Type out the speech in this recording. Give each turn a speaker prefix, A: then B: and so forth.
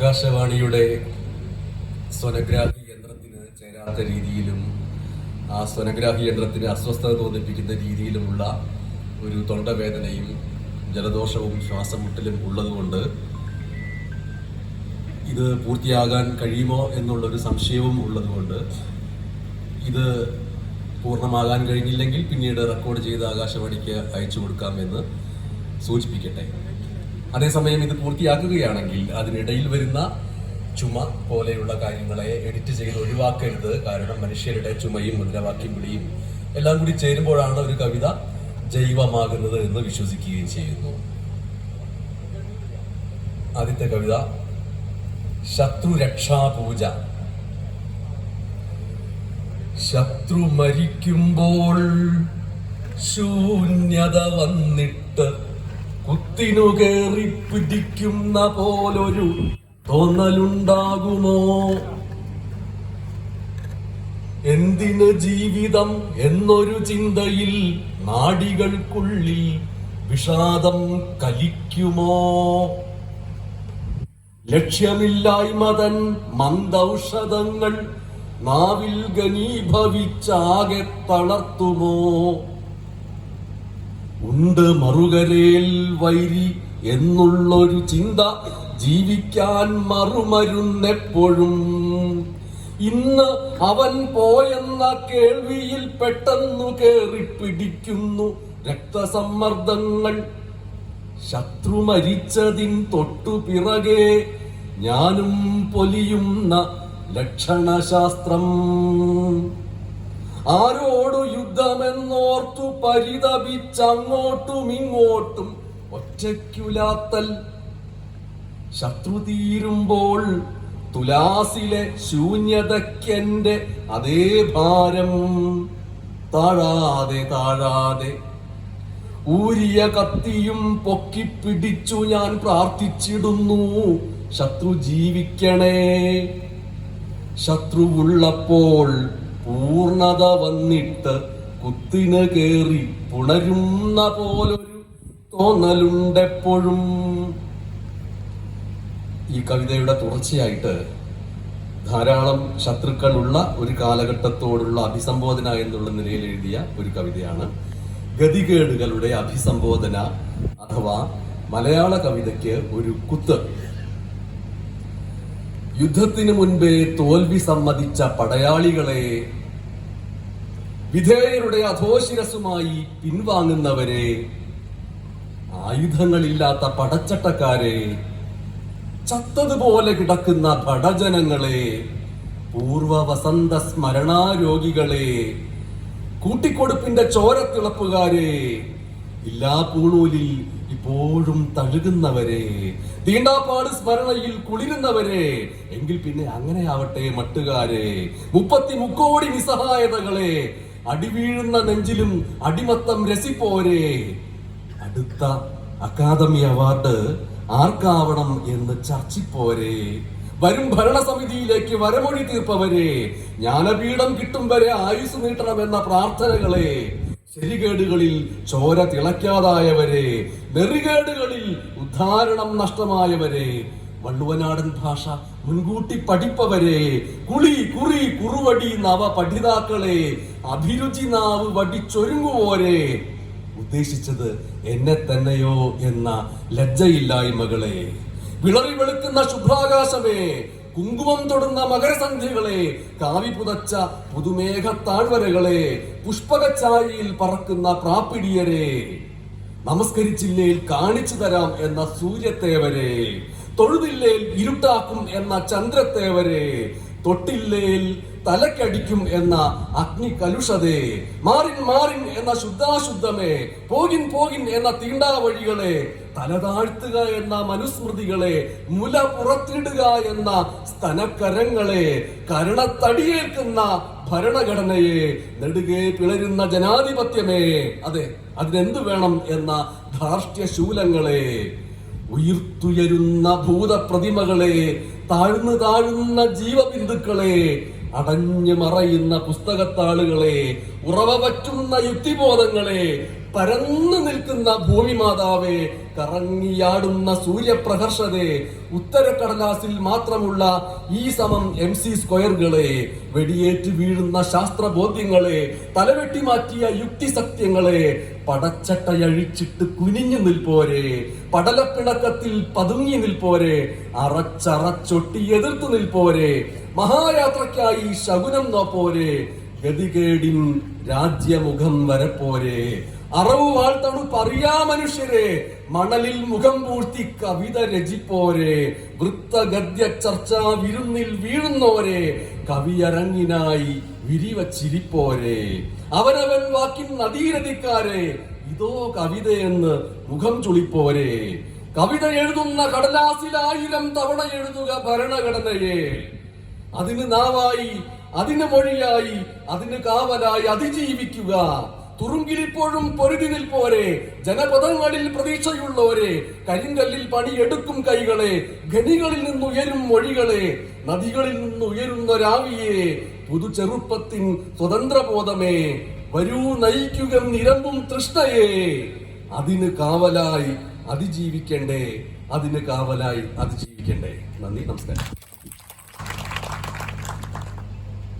A: ആകാശവാണിയുടെ സ്വനഗ്രാഹി യന്ത്രത്തിന് ചേരാത്ത രീതിയിലും ആ സ്വനഗ്രാഹി യന്ത്രത്തിന് അസ്വസ്ഥത തോന്നിപ്പിക്കുന്ന രീതിയിലുമുള്ള ഒരു തൊണ്ടവേദനയും ജലദോഷവും ശ്വാസം മുട്ടലും ഉള്ളതുകൊണ്ട് ഇത് പൂർത്തിയാകാൻ കഴിയുമോ എന്നുള്ളൊരു സംശയവും ഉള്ളതുകൊണ്ട് ഇത് പൂർണമാകാൻ കഴിഞ്ഞില്ലെങ്കിൽ പിന്നീട് റെക്കോർഡ് ചെയ്ത് ആകാശവാണിക്ക് അയച്ചു കൊടുക്കാമെന്ന് സൂചിപ്പിക്കട്ടെ. അതേസമയം ഇത് പൂർത്തിയാക്കുകയാണെങ്കിൽ അതിനിടയിൽ വരുന്ന ചുമ പോലെയുള്ള കാര്യങ്ങളെ എഡിറ്റ് ചെയ്ത് ഒഴിവാക്കരുത്. കാരണം മനുഷ്യരുടെ ചുമയും മുദ്രാവാക്യം വിളിയും എല്ലാം കൂടി ചേരുമ്പോഴാണ് ഒരു കവിത ജൈവമാകുന്നത് എന്ന് വിശ്വസിക്കുകയും ചെയ്യുന്നു. ആദ്യത്തെ കവിത ശത്രുരക്ഷാപൂജ ശത്രു മരിക്കുമ്പോൾ ശൂന്യത വന്നിട്ട് കുത്തിനു കേറി പിടിക്കുന്ന പോലൊരു തോന്നലുണ്ടാകുമോ? എന്തിന് ജീവിതം എന്നൊരു ചിന്തയിൽ നാടികൾക്കുള്ളിൽ വിഷാദം കലിക്കുമോ? ലക്ഷ്യമില്ലായ്മതൻ മന്ദൌഷധങ്ങൾ നാവിൽ ഘനീഭവിച്ചാകെ തളർത്തുമോ? ഉണ്ട് മറുകരയിൽ വൈരി എന്നുള്ളൊരു ചിന്ത ജീവിക്കാൻ മറുമരുന്നെപ്പോഴും. ഇന്ന് അവൻ പോയെന്ന കേൾവിയിൽ പെട്ടെന്നു കേറി പിടിക്കുന്നു രക്തസമ്മർദ്ദങ്ങൾ. ശത്രു മരിച്ചതിൻ തൊട്ടു പിറകെ ഞാനും പൊലിയുന്ന ലക്ഷണശാസ്ത്രം. ആരോടു യുദ്ധമെന്നോർത്തു പരിതപിച്ചങ്ങോട്ടും ഇങ്ങോട്ടും ഒറ്റയ്ക്കുലാത്തൽ. ശത്രു തീരുമ്പോൾ തുലാസിലെ ശൂന്യതയ്ക്കെന്റെ അതേ ഭാരം. താഴാതെ താഴാതെ ഊരിയ കത്തിയും പൊക്കിപ്പിടിച്ചു ഞാൻ പ്രാർത്ഥിച്ചിടുന്നു. ശത്രു ജീവിക്കണേ. ശത്രുവുള്ളപ്പോൾ പൂർണത വന്നിട്ട് കുത്തിന് കേറി പുണരുന്ന പോലൊരു തോന്നലുണ്ടെപ്പോഴും. ഈ കവിതയുടെ തുടർച്ചയായിട്ട് ധാരാളം ശത്രുക്കളുള്ള ഒരു കാലഘട്ടത്തോടുള്ള അഭിസംബോധന എന്നുള്ള നിലയിൽ എഴുതിയ ഒരു കവിതയാണ്. ഗതികേടുകളുടെ അഭിസംബോധന അഥവാ മലയാള കവിതയ്ക്ക് ഒരു കുത്ത്. യുദ്ധത്തിന് മുൻപേ തോൽവി സമ്മതിച്ച പടയാളികളെ വിധേയരുടെ അധോശിരസുമായി പിൻവാങ്ങുന്നവരെ ആയുധങ്ങളില്ലാത്ത പടച്ചട്ടക്കാരെ ചത്തതുപോലെ കിടക്കുന്ന ഭടജനങ്ങളെ പൂർവ വസന്ത സ്മരണാരോഗികളെ കൂട്ടിക്കൊടുപ്പിന്റെ ചോരത്തിളപ്പുകാരെ ഇല്ലാ പൂണൂലിൽ ഇപ്പോഴും തഴുകുന്നവരെ തീണ്ടാപ്പാട് സ്മരണയിൽ കുളിരുന്നവരെ എങ്കിൽ പിന്നെ അങ്ങനെ ആവട്ടെ മട്ടുകാരെ മുപ്പത്തി മുക്കോടി നിസ്സഹായതകളെ അടിവീഴുന്ന നെഞ്ചിലും അടിമത്തം രസിപ്പോരെ. അടുത്ത അക്കാദമി അവാർഡ് ആർക്കാവണം എന്ന് ചർച്ചിപ്പോരെ. വരും ഭരണസമിതിയിലേക്ക് വരമൊഴി തീർപ്പവരെ. ജ്ഞാനപീഠം കിട്ടും വരെ ആയുസ് നീട്ടണമെന്ന പ്രാർത്ഥനകളെ. ശരികേടുകളിൽ ചോര തിളയ്ക്കാതായവരെ. നെറികേടുകളിൽ ഉദ്ധാരണം നഷ്ടമായവരെ. വള്ളുവനാടൻ ഭാഷ മുൻകൂട്ടി പഠിപ്പവരെ. കുളി കുറി കുറുവടി നവ പഠിതാക്കളെ അഭിരുചി നാവ് വടിച്ചൊരുങ്ങുവോരെ. ഉദ്ദേശിച്ചത് എന്നെ തന്നെയോ എന്ന ലജ്ജയില്ലായ്മകളെ. വിളറി വെളുക്കുന്ന ശുഭ്രാകാശമേ കുങ്കുമം തൊടുന്ന മകരസന്ധ്യകളെ കാവി പുതച്ച പുതുമേഘ താഴ്വരകളെ പുഷ്പകച്ചായിയിൽ പറക്കുന്ന പ്രാപ്പിടിയരെ നമസ്കരിച്ചില്ലേൽ കാണിച്ചു തരാം എന്ന സൂര്യത്തേവരെ തൊഴുതില്ലേൽ ഇരുട്ടാക്കും എന്ന ചന്ദ്രത്തേവരെ തൊട്ടില്ലേൽ തലക്കടിക്കും എന്ന അഗ്നി കലുഷതേ മാറിൻ മാറിൻ എന്ന ശുദ്ധാശുദ്ധമേ പോകിൻ പോകിൻ എന്ന തീണ്ടാവഴികളെ തലതാഴ്ത്തുക എന്ന മനുസ്മൃതികളെ മുല പുറത്തിടുക എന്ന സ്തനക്കരങ്ങളെ കരണത്തടിയേൽക്കുന്ന ഭരണഘടനയെ നെടുകെ പിളരുന്ന ജനാധിപത്യമേ. അതെ അതിനെന്ത് വേണം എന്ന ധാർഷ്ട്യശൂലങ്ങളെ. ഉയർത്തുയരുന്ന ഭൂതപ്രതിമകളെ താഴ്ന്നു താഴുന്ന ജീവബിന്ദുക്കളെ അടഞ്ഞു മറയുന്ന പുസ്തകത്താളുകളെ ഉറവ പറ്റുന്ന യുക്തിബോധങ്ങളെ പരന്നു നിൽക്കുന്ന ഭൂമി മാതാവേ കറങ്ങിയാടുന്ന സൂര്യപ്രഹർഷതേ ഉത്തരക്കടലാസിൽ മാത്രമുള്ള ഈ സമം എം സി സ്ക്വയറുകളെ വെടിയേറ്റ് വീഴുന്ന ശാസ്ത്രബോധ്യങ്ങളെ തലവെട്ടി മാറ്റിയ യുക്തിസത്യങ്ങളെ പടച്ചട്ടയഴിച്ചിട്ട് കുനിഞ്ഞു നിൽപ്പോരെ പടലപ്പിണക്കത്തിൽ പതുങ്ങി നിൽപ്പോരെ അറച്ചറച്ചൊട്ടി എതിർത്തു നിൽപ്പോരെ മഹായാത്രയ്ക്കായി ശകുനം നോപ്പോരെ ഗതികേടിൻ രാജ്യമുഖം വരപ്പോരെ അറവ് വാഴ്ത്തണു പറയാ മനുഷ്യരെ മണലിൽ മുഖം പൂഴ്ത്തി കവിത രചിപ്പോരെ വൃത്തഗദ്യ ചർച്ച വിരുന്നിൽ വീഴുന്നോരെ കവിയരങ്ങിനായി വിരിവച്ചിരിപ്പോരെ. അവനവൻ വാക്കിൻ നദീരതിക്കാരെ ഇതോ കവിതയെന്ന് മുഖം ചുളിപ്പോരെ. കവിത എഴുതുന്ന കടലാസിൽ ആയിരം തവണ എഴുതുക ഭരണഘടനയെ. അതിന് നാവായി അതിന് മൊഴിയായി അതിന് കാവലായി അതിജീവിക്കുക. തുറുങ്കിലിപ്പോഴും പൊരുതി നിൽപ്പോരെ ജനപദങ്ങളിൽ പ്രതീക്ഷയുള്ളവരെ കരിങ്കല്ലിൽ പണിയെടുക്കും കൈകളെ ഖനികളിൽ നിന്നുയരും മൊഴികളെ നദികളിൽ നിന്നുയരുന്ന രാവിയെ പുതുചെറുപ്പത്തിൻ സ്വതന്ത്രബോധമേ വരൂ നയിക്കുക നിരമ്പും തൃഷ്ണയെ. അതിന് കാവലായി അതിജീവിക്കണ്ടേ അതിന് കാവലായി അതിജീവിക്കണ്ടേ. നന്ദി നമസ്കാരം.